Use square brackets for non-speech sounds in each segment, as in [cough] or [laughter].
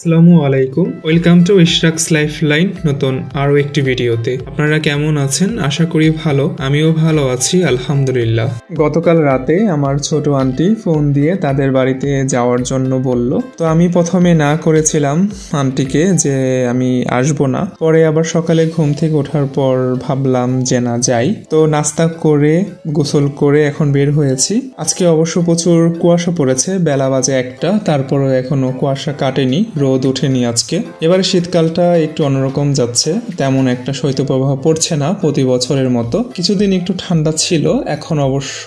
আসসালামু আলাইকুম। Welcome to Ishraq's life line নতুন আরও একটি ভিডিওতে। আপনারা কেমন আছেন? আশা করি ভালো। আমিও ভালো আছি, আলহামদুলিল্লাহ। গতকাল রাতে আমার ছোট আন্টি ফোন দিয়ে তাদের বাড়িতে যাওয়ার জন্য বলল। তো আমি প্রথমে না করেছিলাম আন্টিকে যে আমি আসব না। পরে আবার সকালে ঘুম থেকে ওঠার পর ভাবলাম যে না, যাই। তো নাস্তা করে, গোসল করে এখন বের হয়েছি। আজকে অবশ্য প্রচুর কুয়াশা পড়েছে, বেলা বাজে একটা, তারপরও এখনও কুয়াশা কাটেনি, রোদ ওঠেনি আজকে। এবারে শীতকালটা একটু অন্যরকম যাচ্ছে। তেমন একটা শৈত্যপ্রবাহ পড়ছে না প্রতি বছরের মতো। কিছুদিন একটু ঠান্ডা ছিল, এখন অবশ্য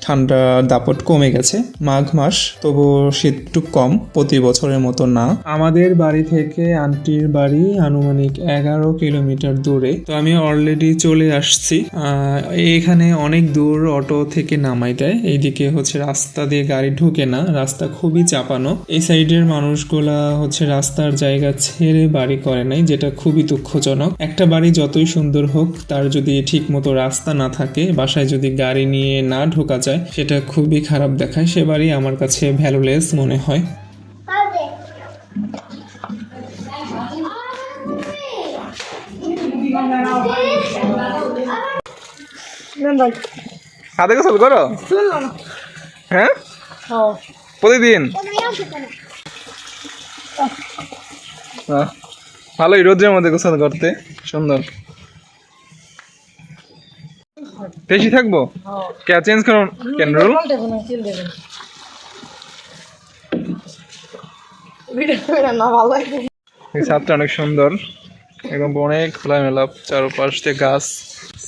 ঠান্ডা দাপট কমে গেছে। মাঘ মাস তবু শীত একটু কম, প্রতি বছরের মতো না। আমাদের বাড়ি থেকে আন্টির বাড়ি আনুমানিক এগারো কিলোমিটার দূরে। তো আমি অলরেডি চলে আসছি। এখানে অনেক দূর অটো থেকে নামাই দেয়। এইদিকে হচ্ছে রাস্তা দিয়ে গাড়ি ঢুকে না। রাস্তা খুবই চাপানো। এই সাইডের মানুষগুলা হচ্ছে রাস্তার জায়গা ছেড়ে বাড়ি করে নাই যেটা খুবই দুঃখজনক। একটা বাড়ি যতই সুন্দর হোক তার যদি ঠিক মতো রাস্তা না থাকে বাসায় যদি গাড়ি নিয়ে না ঢোকা যায় সেটা খুবই খারাপ দেখায়। সে বাড়ি আমার কাছে ভ্যালুলেস মনে হয়। হাতে গোসল করো? হ্যাঁ? প্রতিদিন? বাহ, ভালোই রোদ্রের মধ্যে গোসল করতে, সুন্দর। বেশি থাকব? কে চেঞ্জ করুন কেন রুল? ছাদটা অনেক সুন্দর। একদম অনেক খোলামেলা চারপাশ দিয়ে গাছ।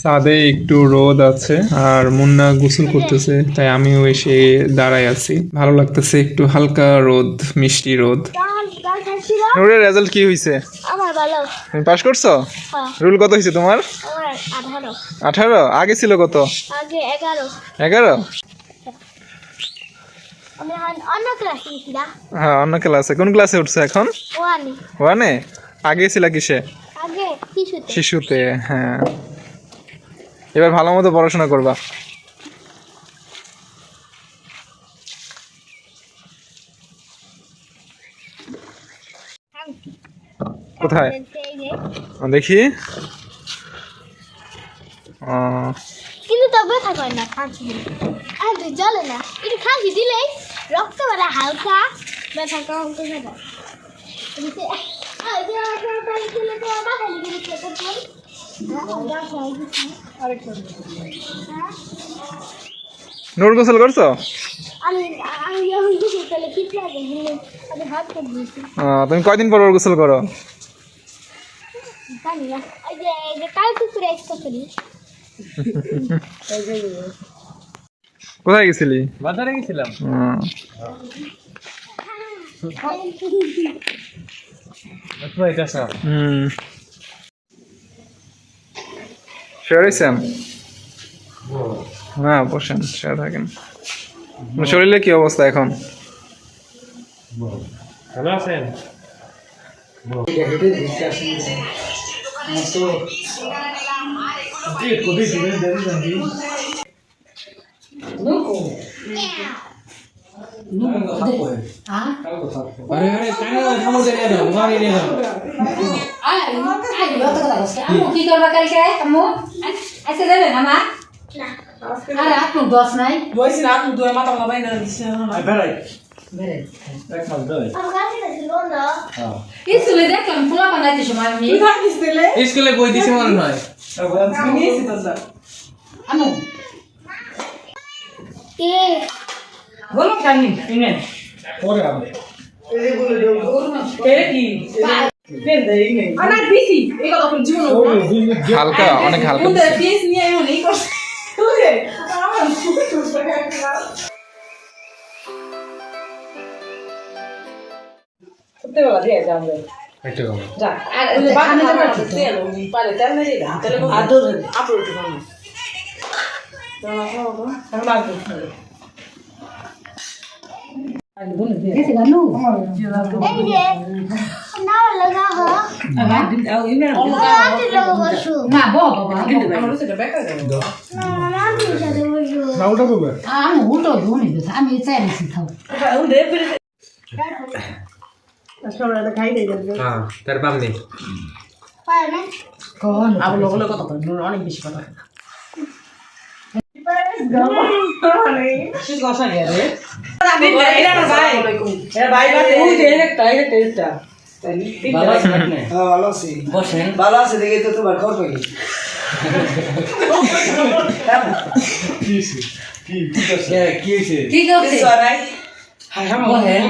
ছাদে একটু রোদ আছে আর মুন্না গোসল করতেছে, তাই আমিও এসে দাঁড়ায় আছি। ভালো লাগতেছে একটু হালকা রোদ, মিষ্টি রোদ। নুরের রেজাল্ট কি হয়েছে আমার ভালো। তুমি পাস করছ? হ্যাঁ। রুল কত হয়েছে তোমার? আমার আঠারো। আঠারো? আগে ছিল কত? আগে এগারো। এগারো? আমি অন্য ক্লাসে গেছিলাম। হ্যাঁ অন্য ক্লাসে কোন ক্লাসে উঠছে এখন? ওয়ানে ওয়ানে আগে ছিল কিসে? আগে শিশুতে। শিশুতে হ্যাঁ। এবার ভালো মতো পড়াশোনা করবা। কোথায়? দেখি। কিন্তু তো ব্যথা করে না খাঁচি আর জ্বলে না। একটু খাঁচি দিলেই রক্ত বেড়া হালকা ব্যথা কম তো বল। নূর গোসল করছ? তুমি কয়দিন পর পর গোসল করো? জানি না এই যে এই যে কাল কুকুরে একটা করি কোথায় গেছিলি বাজারে গেছিলাম বসেন শিওর থাকেন শরীরে কি অবস্থা এখন ভালো আছেন আরে আরে টাকা থামো দেয় না বাড়ি নিয়ে যাও কি করবা কালকে আম্মু আজকে যাবেন আমার আরে আপনার দশ নাই বলছি না তুমি দুয়ে মাথা মাথা বেরে স্কুলে দেখলাম খোলা বানাইতে সময় আমি স্কুলে বই দিছে মনে নয় নিয়েছি তো স্যার আম্মু কে বলো এরে কি দে ইনে আনা দিছি এই কথা কোন জীবন হালকা অনেক হালকা সত্যিবেলা দিয়ে যাও একটা কম। যা। আর বাগানে যাবার দিয়ে পারে তেল মেরে দাও তাহলে আদর আপলোড একটু আমি লাগবে গেছে এই যে না লাগা হ না বাবা না রাতে সাথে আমি উল্টো ধুনি আমি চাইছি থাও [coughs] তার বাম নেই অনেক বেশি কথা? হ্যাঁ বসেন ভালো আছে দেখে তো তোমার খবর পাই কে, কি হয়েছে কি বসেন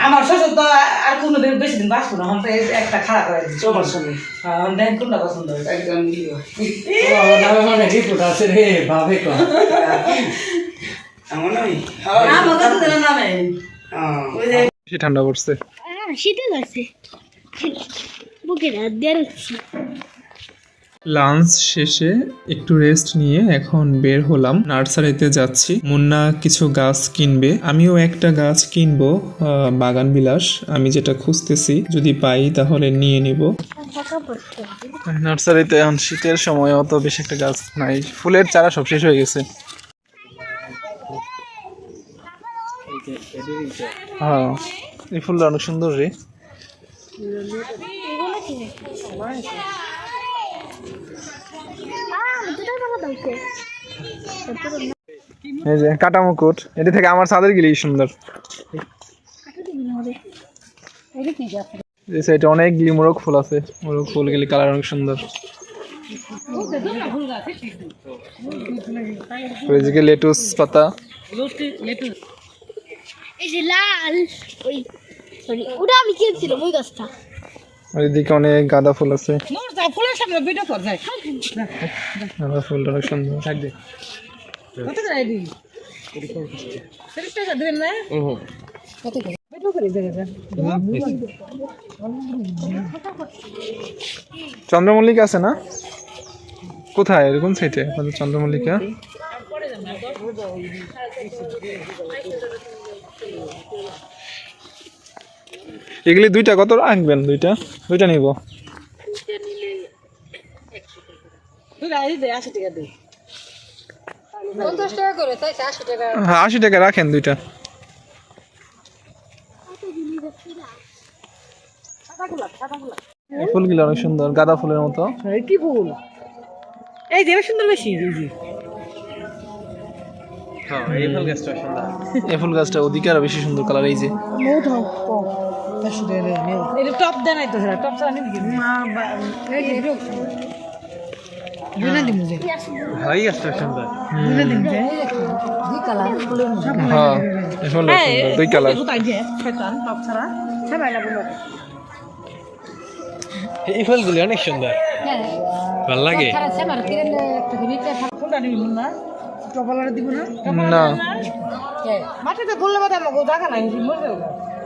আমার শ্বশুর তো আর কোনো দিন বেশি দিন বাঁচবো না একটা খারাপ করে দিচ্ছে সমস্যা নেই হ্যাঁ দেন কোনটা পছন্দ হয় একদম মানে আছে রে ভাবে হ্যাঁ। বেশি ঠান্ডা পড়ছে। শীতে লাগছে। বুকে রাত দিয়ে লাঞ্চ শেষে একটু রেস্ট নিয়ে এখন বের হলাম। নার্সারিতে যাচ্ছি। মুন্না কিছু গাছ কিনবে। আমিও একটা গাছ কিনবো বাগান বিলাস। আমি যেটা খুঁজতেছি, যদি পাই তাহলে নিয়ে নিব। নার্সারিতে এখন শীতের সময় অত বেশি একটা গাছ নাই। ফুলের চারা সব শেষ হয়ে গেছে। হ্যাঁ এই ফুলটা অনেক সুন্দর রে। কাটা মুকুট। এটা থেকে আমার চাঁদের গিলি সুন্দর। এই সাইডে অনেকগুলি মোরগ ফুল আছে। মোরগ ফুল গেলি কালার অনেক সুন্দর। ওইদিকে লেটুস পাতা। এই যে, লাল। ওই সরি ওটা আমি কিনছিলাম ওই গাছটা। ওইদিকে অনেক গাঁদা ফুল আছে। ফুলের সামনে ভিডিও কর যায় গাঁদা ফুলটা অনেক সুন্দর। থাকবে কত করে দিই তিরিশ টাকা দিবেন না? কত করে? ভিডিও করে দেখে চন্দ্রমল্লিকা আছে না? কোথায়? এরকম সাইটে আপনাদের চন্দ্রমল্লিকা? এগুলি দুইটা কত রাখবেন দুইটা? দুইটা নিব। হ্যাঁ আশি টাকা রাখেন দুইটা। ফুলগুলো অনেক সুন্দর গাঁদা ফুলের মতো। এই কি ফুল? এই যে সুন্দর বেশি। এই যে এই ফুল গাছটা ওদিকে আরও বেশি সুন্দর কালার এই যে। এটা টপ দেয় নাই তো সেটা টপ ছাড়া নিবি হ্যাঁ দুই কালার। কোথায় যে শয়তান টপ ছাড়া। সবাই লাগল এই ফুলগুলি অনেক সুন্দর। ভালো লাগে? না? টপালারে দিব না? না মাটিতে করলে আমাকে জায়গা নাই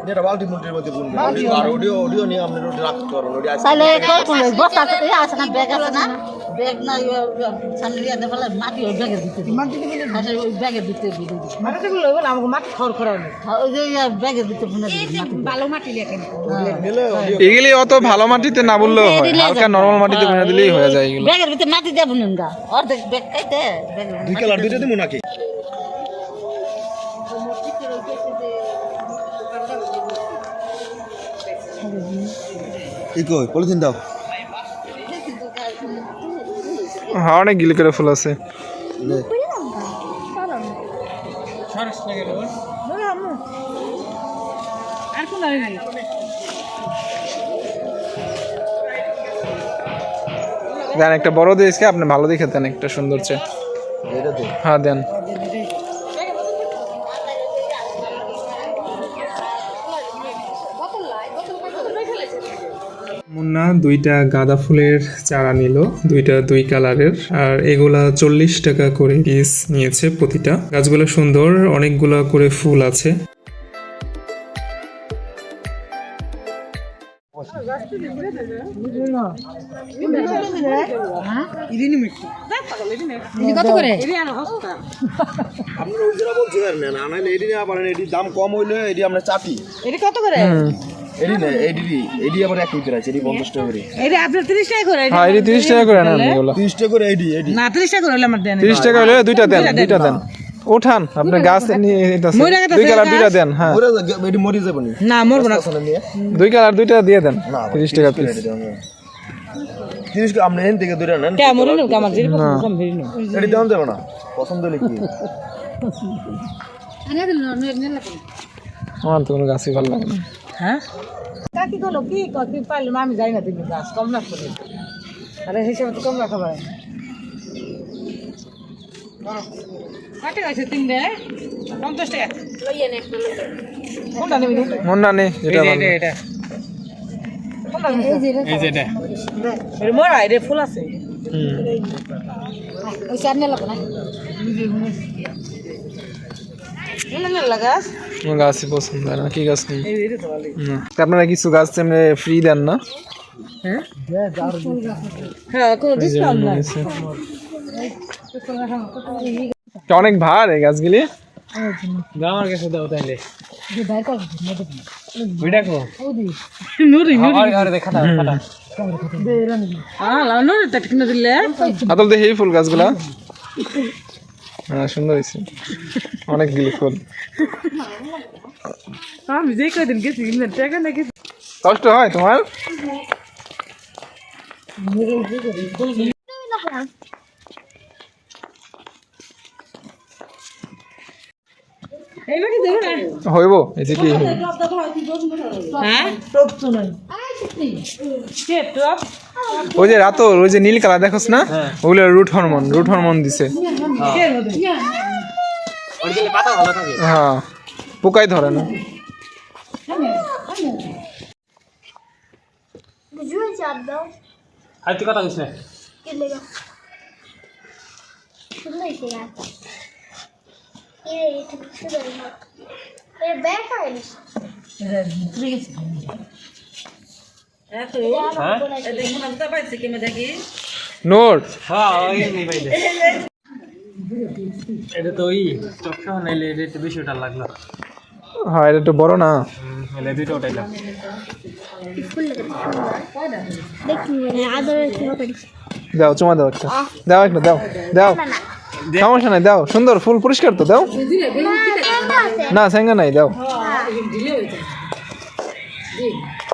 যেটা বালতি মুটির মধ্যে বলব আর অডিও অডিও নিয়ে আপনি ওটা রাখতে পারবেন ওটা তাহলে কল করলে বস্তা আছে ইয়ে আছে না ব্যাগ আছে না? ব্যাগ না সামনে দিয়ে দেখালে মাটি ওই ব্যাগের ভিতরে দিই। আচ্ছা, ওই দিয়ে দিই। মাটিতে করলে হবে না আমাকে মাটি খড় খড়া হ্যাঁ, ওই যে ব্যাগের ভিতরে ভুনে ভালো মাটি লেখেন। এগুলি অত ভালো মাটিতে না বললেও হয় হালকা নরমাল মাটিতে বুনে দিলেই হয়ে যায় এগুলো। ব্যাগের ভিতরে মাটি দিয়ে বুনেন গা অর্ধেক ব্যাগ ভিতরে দুই কালার দুইটা দিব নাকি? কি কই পলিথিন দাও। হ্যাঁ অনেক গিলি করে ফুল আছে। দেন একটা বড় দিয়েছে আপনি ভালো দেখে দেন একটা সুন্দর চেয়ে হ্যাঁ দেন। মুন্না দুইটা গাঁদা ফুলের চারা নিল দুইটা দুই কালারের আর এগুলা চল্লিশ টাকা করে পিস নিয়েছে প্রতিটা। গাছগুলো সুন্দর অনেকগুলা করে ফুল আছে। কত করে আপনারা ওই না না এটি না পারেন এটির দাম কম হইলে এটি আমরা চাপি। এটা কত করে? এডি না এডি এডি আবার এক লিটার আছে এডি পঞ্চাশ টাকা করে। এটা আপনার তিরিশ টাকা করে হ্যাঁ এটি তিরিশ টাকা করে নেন এগুলো। তিরিশ টাকা করে এডি এডি। না তিরিশ টাকা করে হলে আমার দেন তিরিশ টাকা হলে দুইটা দেন দুইটা দেন। উঠান আপনি গাছ নিয়ে যেতেছে। মরে গেছে দুই কালার দুইটা দেন হ্যাঁ। এডি মরে যাবে না। মরবো না। দুই কালার দুইটা দিয়ে দেন না তিরিশ টাকা পিস তিরিশ টাকা আপনি এখান থেকে দূরে নেন। কে মরে নো আমার যেটা পছন্দ ভেরি নো এডি দাম যাবে না। পছন্দ হলে কি? আমার তো কোনো গাছই ভালো লাগে না। হ্যাঁ কাকি করল কি কি পাইলাম আমি যাই না তুমি গাছ কম রাখব আরে হিসাবে তো কম রাখা ভাই কাটে গেছে তিনটে পঞ্চাশ টাকা কোনটা নেবি মন নেই যেটা ভালো কোনটা নেবি এটা মোরা এটা ফুল আছে হুম। ওই চার নিয়ে না লাগাস গাছই পছন্দ হয় না কি গাছ নেই? এই এটা তো ভালো না। আপনারা কিছু গাছ এমনি ফ্রি দেন না? হ্যাঁ? হ্যাঁ কোনো ডিসকাউন্ট নাই। এটা অনেক ভার এই গাছগুলি। আমার কাছে দাও তাইলে। হ্যাঁ আদল দেখি ফুল গাছগুলা। হ্যাঁ সুন্দর হয়েছে। অনেকগুলি ফুল আমি যে কদিন গেছি কষ্ট হয় তোমার? হইব কি? হ্যাঁ? টপ তো ওই যে রাতর ওই যে নীল কালার দেখোস না ওগুলো রুট হরমোন রুট হরমোন দিছে হ্যাঁ পোকাই ধরে না কথা কইছ না ব্যাগ নোট হ্যাঁ এটা তো ওই চক্ষু নাইলে এটা একটু বেশি ওটা লাগল। হ্যাঁ এটা একটু বড় না। নাইলে ওটাইলাম। দাও চুমা দাও একটা। দাও একটা দাও দাও। সমস্যা নাই দাও। সুন্দর ফুল পরিষ্কার তো দাও। না স্যাঙ্গা নাই দাও।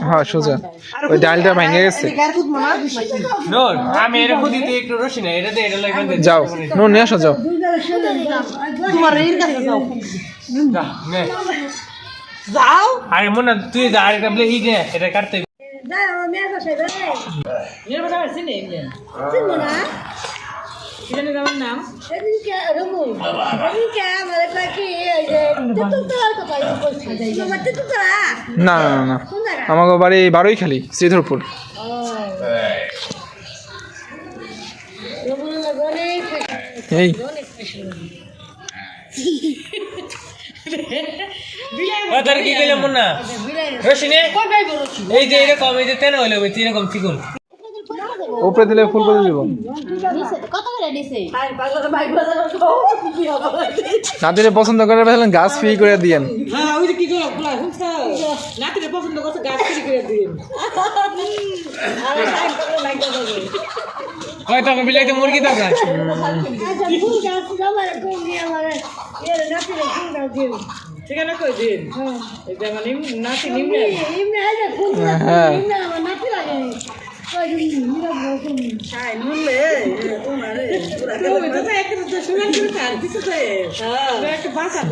হ্যাঁ সোজা। ওই ডালটা ভেঙে গেছে। আমি এটা খুদিতে একটু রসি না এটা এটা লাগবে যাও। নো নিয়ে আসো যাও। তোমার এর কাছে যাও। যাও। আরে মনে তুই যা আরেকটা ব্লে ই দে এটা কাটতে এর কথা আছে নেই চিনবো না। জানি আমার নাম। সেদিনকে রঘু সেদিনকে আমার কাকি এই যে তেতুল তোলার কথা তোমার তেতুল না না না, না। আমাকে বাড়ি বারোই খালি শ্রীধরপুর এই কি রসি এই যে এরকম এই যে তেন হইল তুই এরকম চিকুন। উপরে দিলে ফুল করে দিব। কত করে দিছে? না দিলে পছন্দ করে ফেলেন গাছ ফ্রি করে দিয়েন। হ্যাঁ ওই যে কি করো বলা শুনছো নাতিরে পছন্দ করছে গাছ করে করে দিন আরে সাইড করে লাইক দাও ওই তো বিলাইতে মুরগি গাছ। দিও কই দিন? এই যে নাতি হ্যাঁ। আমার নাতি লাগে। একটা হ্যাঁ। একটা বাসা